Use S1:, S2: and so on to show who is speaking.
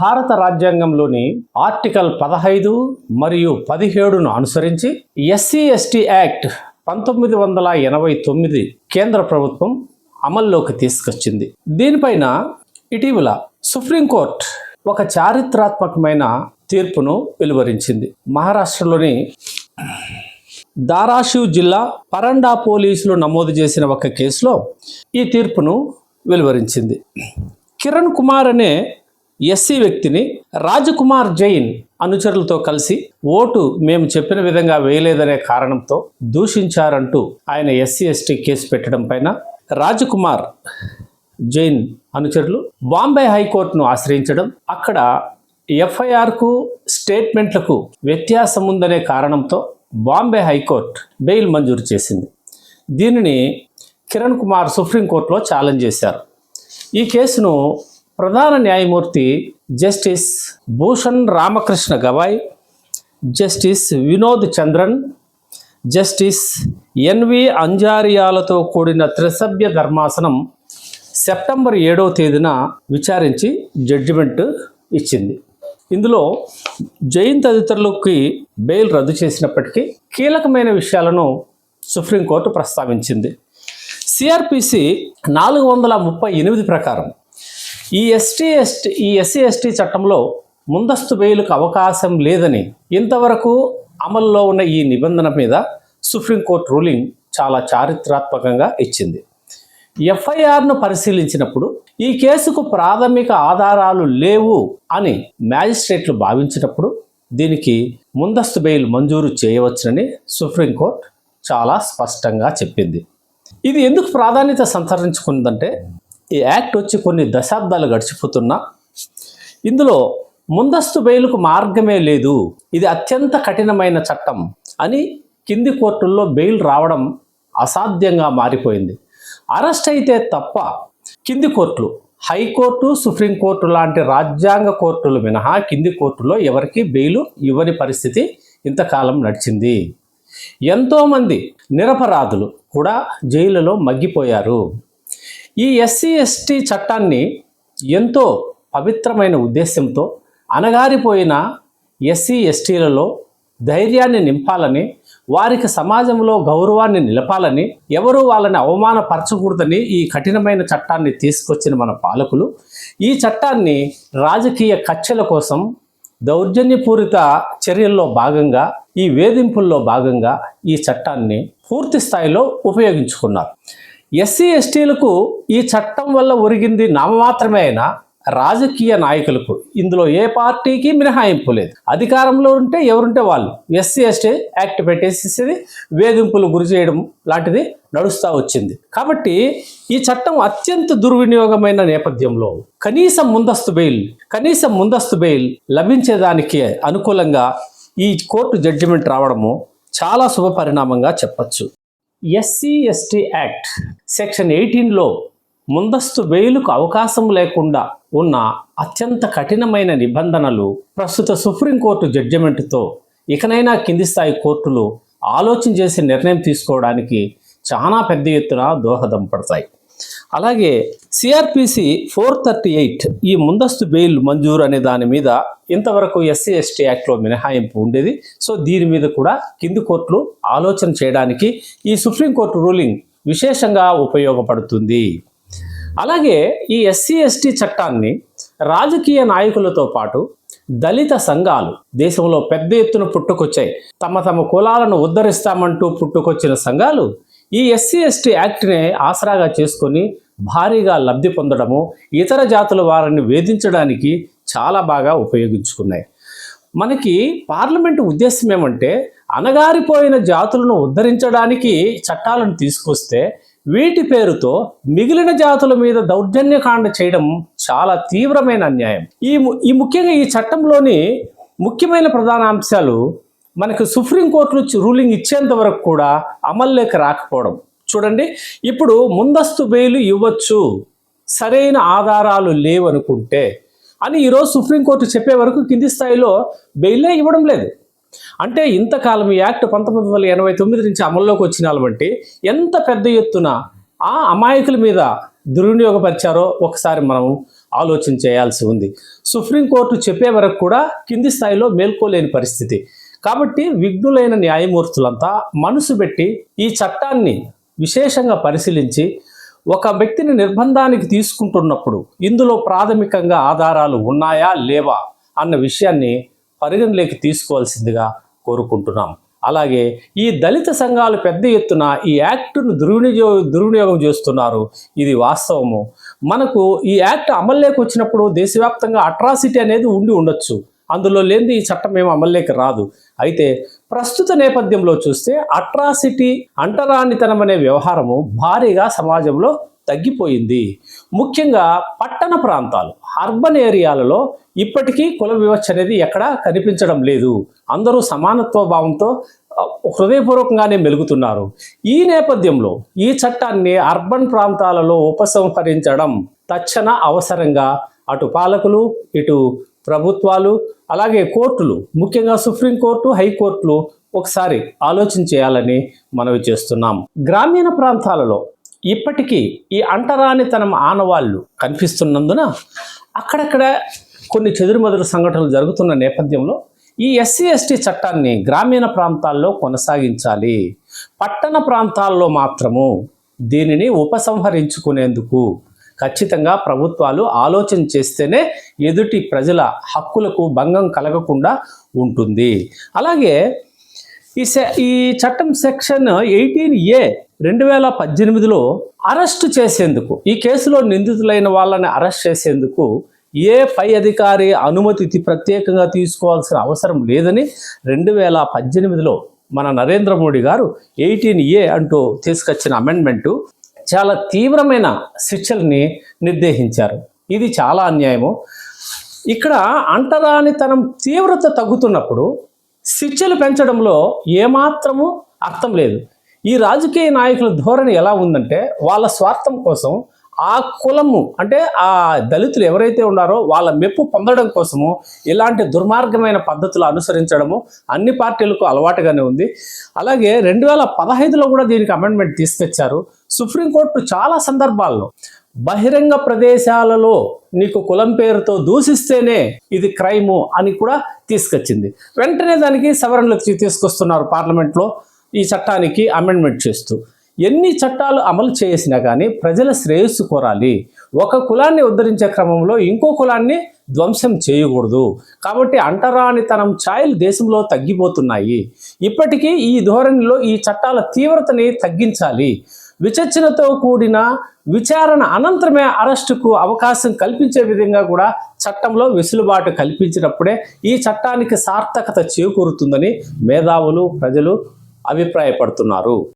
S1: భారత రాజ్యాంగంలోని ఆర్టికల్ పదహైదు మరియు పదిహేడును అనుసరించి ఎస్సీ ఎస్టీ యాక్ట్ పంతొమ్మిది వందల ఎనభై తొమ్మిది కేంద్ర ప్రభుత్వం అమల్లోకి తీసుకొచ్చింది. దీనిపైన ఇటీవల సుప్రీంకోర్టు ఒక చారిత్రాత్మకమైన తీర్పును వెలువరించింది. మహారాష్ట్రలోని దారాషివ్ జిల్లా పరండా పోలీసులు నమోదు చేసిన ఒక కేసులో ఈ తీర్పును వెలువరించింది. కిరణ్ కుమార్ అనే ఎస్సీ వ్యక్తిని రాజకుమార్ జైన్ అనుచరులతో కలిసి ఓటు మేము చెప్పిన విధంగా వేయలేదనే కారణంతో దూషించారంటూ ఆయన ఎస్సీ ఎస్టీ కేసు పెట్టడం పైన రాజకుమార్ జైన్ అనుచరులు బాంబే హైకోర్టును ఆశ్రయించడం అక్కడ ఎఫ్ఐఆర్కు స్టేట్మెంట్లకు వ్యత్యాసం ఉందనే కారణంతో బాంబే హైకోర్టు బెయిల్ మంజూరు చేసింది. దీనిని కిరణ్ కుమార్ సుప్రీంకోర్టులో ఛాలెంజ్ చేశారు. ఈ కేసును ప్రధాన న్యాయమూర్తి justice Bhushan Ramakrishna Gavai justice Vinod Chandran justice NV అంజారియాలతో కూడిన త్రిసభ్య ధర్మాసనం సెప్టెంబర్ ఏడవ తేదీన విచారించి జడ్జిమెంట్ ఇచ్చింది. ఇందులో జైన్ తదితరులకి బెయిల్ రద్దు చేసినప్పటికీ కీలకమైన విషయాలను సుప్రీంకోర్టు ప్రస్తావించింది. సిఆర్పిసి నాలుగు వందల ముప్పై ఎనిమిది ప్రకారం ఈ ఎస్టీ ఎస్టీ ఈ ఎస్సీ ఎస్టీ చట్టంలో ముందస్తు బెయిల్కు అవకాశం లేదని ఇంతవరకు అమల్లో ఉన్న ఈ నిబంధన మీద సుప్రీంకోర్టు రూలింగ్ చాలా చారిత్రాత్మకంగా ఇచ్చింది. ఎఫ్ఐఆర్ను పరిశీలించినప్పుడు ఈ కేసుకు ప్రాథమిక ఆధారాలు లేవు అని మ్యాజిస్ట్రేట్లు భావించినప్పుడు దీనికి ముందస్తు బెయిల్ మంజూరు చేయవచ్చునని సుప్రీంకోర్టు చాలా స్పష్టంగా చెప్పింది. ఇది ఎందుకు ప్రాధాన్యత సంతరించుకుందంటే ఈ యాక్ట్ వచ్చి కొన్ని దశాబ్దాలు గడిచిపోతున్నా ఇందులో ముందస్తు బెయిల్కు మార్గమే లేదు. ఇది అత్యంత కఠినమైన చట్టం అని కింది కోర్టుల్లో బెయిల్ రావడం అసాధ్యంగా మారిపోయింది. అరెస్ట్ అయితే తప్ప కింది కోర్టులు హైకోర్టు సుప్రీంకోర్టు లాంటి రాజ్యాంగ కోర్టులు మినహా కింది కోర్టులో ఎవరికి బెయిలు ఇవ్వని పరిస్థితి ఇంతకాలం నడిచింది. ఎంతోమంది నిరపరాధులు కూడా జైలులో మగ్గిపోయారు. ఈ ఎస్సీ ఎస్టీ చట్టాన్ని ఎంతో పవిత్రమైన ఉద్దేశంతో అణగారిపోయిన ఎస్సీ ఎస్టీలలో ధైర్యాన్ని నింపాలని వారికి సమాజంలో గౌరవాన్ని నిలపాలని ఎవరు వాళ్ళని అవమానపరచకూడదని ఈ కఠినమైన చట్టాన్ని తీసుకొచ్చిన మన పాలకులు. ఈ చట్టాన్ని రాజకీయ కక్షల కోసం దౌర్జన్యపూరిత చర్యల్లో భాగంగా ఈ వేధింపుల్లో భాగంగా ఈ చట్టాన్ని పూర్తి స్థాయిలో ఉపయోగించుకున్నారు. ఎస్సీ ఎస్టీలకు ఈ చట్టం వల్ల ఒరిగింది నామమాత్రమే అయినా రాజకీయ నాయకులకు ఇందులో ఏ పార్టీకి మినహాయింపు లేదు. అధికారంలో ఉంటే ఎవరుంటే వాళ్ళు. ఎస్సీ ఎస్టీ యాక్ట్ పెట్టేసేది వేధింపులు గురి చేయడం లాంటిది నడుస్తూ వచ్చింది. కాబట్టి ఈ చట్టం అత్యంత దుర్వినియోగమైన నేపథ్యంలో కనీసం ముందస్తు బెయిల్ కనీసం ముందస్తు బెయిల్ లభించేదానికి అనుకూలంగా ఈ కోర్టు జడ్జిమెంట్ రావడము చాలా శుభ పరిణామంగా చెప్పచ్చు. ఎస్సీ ఎస్టీ యాక్ట్ సెక్షన్ ఎయిటీన్లో ముందస్తు బెయిలుకు అవకాశం లేకుండా ఉన్న అత్యంత కఠినమైన నిబంధనలు ప్రస్తుత సుప్రీంకోర్టు జడ్జిమెంట్తో ఇకనైనా కింది స్థాయి కోర్టులు ఆలోచన చేసి నిర్ణయం తీసుకోవడానికి చాలా పెద్ద ఎత్తున దోహదం పడతాయి. అలాగే సిఆర్పిసి ఫోర్ థర్టీ ఎయిట్ ఈ ముందస్తు బెయిల్ మంజూరు అనే దాని మీద ఇంతవరకు ఎస్సీ ఎస్టీ యాక్ట్లో మినహాయింపు ఉండేది. సో దీని మీద కూడా కింది కోర్టులు ఆలోచన చేయడానికి ఈ సుప్రీంకోర్టు రూలింగ్ విశేషంగా ఉపయోగపడుతుంది. అలాగే ఈ ఎస్సీ ఎస్టీ చట్టాన్ని రాజకీయ నాయకులతో పాటు దళిత సంఘాలు దేశంలో పెద్ద ఎత్తున పుట్టుకొచ్చాయి. తమ తమ కులాలను ఉద్ధరిస్తామంటూ పుట్టుకొచ్చిన సంఘాలు ఈ ఎస్సీ ఎస్టీ యాక్ట్ని ఆసరాగా చేసుకొని భారీగా లబ్ధి పొందడము ఇతర జాతుల వారిని వేధించడానికి చాలా బాగా ఉపయోగించుకున్నాయి. మనకి పార్లమెంటు ఉద్దేశం ఏమంటే అణగారిపోయిన జాతులను ఉద్ధరించడానికి చట్టాలను తీసుకొస్తే వీటి పేరుతో మిగిలిన జాతుల మీద దౌర్జన్యకాండ చేయడం చాలా తీవ్రమైన అన్యాయం. ఈ ము- ఈ ముఖ్యంగా ఈ చట్టంలోని ముఖ్యమైన ప్రధాన అంశాలు మనకు సుప్రీంకోర్టులు రూలింగ్ ఇచ్చేంత వరకు కూడా అమల్లోకి రాకపోవడం. చూడండి. ఇప్పుడు ముందస్తు బెయిల్ ఇవ్వచ్చు. సరైన ఆధారాలు లేవనుకుంటే అని ఈరోజు సుప్రీంకోర్టు చెప్పే వరకు కింది స్థాయిలో బెయిలే ఇవ్వడం లేదు. అంటే ఇంతకాలం ఈ యాక్ట్ పంతొమ్మిది వందల ఎనభై తొమ్మిది నుంచి అమల్లోకి వచ్చిన బట్టి ఎంత పెద్ద ఎత్తున ఆ అమాయకుల మీద దుర్వినియోగపరిచారో ఒకసారి మనం ఆలోచన చేయాల్సి ఉంది. సుప్రీంకోర్టు చెప్పే వరకు కూడా కింది స్థాయిలో మేల్కోలేని పరిస్థితి. కాబట్టి విఘ్నులైన న్యాయమూర్తులంతా మనసు పెట్టి ఈ చట్టాన్ని విశేషంగా పరిశీలించి ఒక వ్యక్తిని నిర్బంధానికి తీసుకుంటున్నప్పుడు ఇందులో ప్రాథమికంగా ఆధారాలు ఉన్నాయా లేవా అన్న విషయాన్ని పరిగణలోకి తీసుకోవాల్సిందిగా కోరుకుంటున్నాం. అలాగే ఈ దళిత సంఘాలు పెద్ద ఎత్తున ఈ యాక్టును దుర్వినియో దుర్వినియోగం చేస్తున్నారు. ఇది వాస్తవము. మనకు ఈ యాక్ట్ అమల్లోకి వచ్చినప్పుడు దేశవ్యాప్తంగా అట్రాసిటీ అనేది ఉండి ఉండొచ్చు. అందులో లేనిది ఈ చట్టం ఏమి అమల్లోకి రాదు. అయితే ప్రస్తుత నేపథ్యంలో చూస్తే అట్రాసిటీ అంటరానితనం అనే వ్యవహారము భారీగా సమాజంలో తగ్గిపోయింది. ముఖ్యంగా పట్టణ ప్రాంతాలు అర్బన్ ఏరియాలలో ఇప్పటికీ కుల వివక్ష అనేది ఎక్కడా కనిపించడం లేదు. అందరూ సమానత్వ భావంతో హృదయపూర్వకంగానే మెలుగుతున్నారు. ఈ నేపథ్యంలో ఈ చట్టాన్ని అర్బన్ ప్రాంతాలలో ఉపసంహరించడం తక్షణ అవసరంగా అటు పాలకులు ఇటు ప్రభుత్వాలు అలాగే కోర్టులు ముఖ్యంగా సుప్రీంకోర్టు హైకోర్టులు ఒకసారి ఆలోచన చేయాలని మనవి చేస్తున్నాం. గ్రామీణ ప్రాంతాలలో ఇప్పటికీ ఈ అంటరానితనం ఆనవాళ్ళు కనిపిస్తున్నందున అక్కడక్కడ కొన్ని చెదురుమదురు సంఘటనలు జరుగుతున్న నేపథ్యంలో ఈ ఎస్సీ ఎస్టీ చట్టాన్ని గ్రామీణ ప్రాంతాల్లో కొనసాగించాలి. పట్టణ ప్రాంతాల్లో మాత్రము దీనిని ఉపసంహరించుకునేందుకు ఖచ్చితంగా ప్రభుత్వాలు ఆలోచన చేస్తేనే ఎదుటి ప్రజల హక్కులకు భంగం కలగకుండా ఉంటుంది. అలాగే ఈ సె ఈ చట్టం సెక్షన్ ఎయిటీన్ ఏ రెండు వేల పద్దెనిమిదిలో అరెస్టు చేసేందుకు ఈ కేసులో నిందితులైన వాళ్ళని అరెస్ట్ చేసేందుకు ఏ పై అధికారి అనుమతి ప్రత్యేకంగా తీసుకోవాల్సిన అవసరం లేదని రెండు వేల పద్దెనిమిదిలో మన నరేంద్ర మోడీ గారు ఎయిటీన్ ఏ అంటూ తీసుకొచ్చిన అమెండ్మెంటు చాలా తీవ్రమైన శిక్షల్ని నిర్దేశించారు. ఇది చాలా అన్యాయము. ఇక్కడ అంటరానితనం తీవ్రత తగ్గుతున్నప్పుడు శిక్షలు పెంచడంలో ఏమాత్రము అర్థం లేదు. ఈ రాజకీయ నాయకుల ధోరణి ఎలా ఉందంటే వాళ్ళ స్వార్థం కోసం ఆ కులము అంటే ఆ దళితులు ఎవరైతే ఉన్నారో వాళ్ళ మెప్పు పొందడం కోసము ఇలాంటి దుర్మార్గమైన పద్ధతులు అనుసరించడము అన్ని పార్టీలకు అలవాటుగానే ఉంది. అలాగే రెండు వేల పదహైదులో కూడా దీనికి అమెండ్మెంట్ తీసుకొచ్చారు. సుప్రీంకోర్టు చాలా సందర్భాల్లో బహిరంగ ప్రదేశాలలో నీకు కులం పేరుతో దూషిస్తేనే ఇది క్రైము అని కూడా తీసుకొచ్చింది. వెంటనే దానికి సవరణలు తీసుకొస్తున్నారు పార్లమెంట్లో ఈ చట్టానికి అమెండ్మెంట్ చేస్తూ. ఎన్ని చట్టాలు అమలు చేసినా కానీ ప్రజల శ్రేయస్సు కోరాలి. ఒక కులాన్ని ఉద్ధరించే క్రమంలో ఇంకో కులాన్ని ధ్వంసం చేయకూడదు. కాబట్టి అంటరానితనం ఛాయలు దేశంలో తగ్గిపోతున్నాయి. ఇప్పటికీ ఈ ధోరణిలో ఈ చట్టాల తీవ్రతని తగ్గించాలి. విచక్షణతో కూడిన విచారణ అనంతరమే అరెస్టుకు అవకాశం కల్పించే విధంగా కూడా చట్టంలో వెసులుబాటు కల్పించినప్పుడే ఈ చట్టానికి సార్థకత చేకూరుతుందని మేధావులు ప్రజలు అభిప్రాయపడుతున్నారు.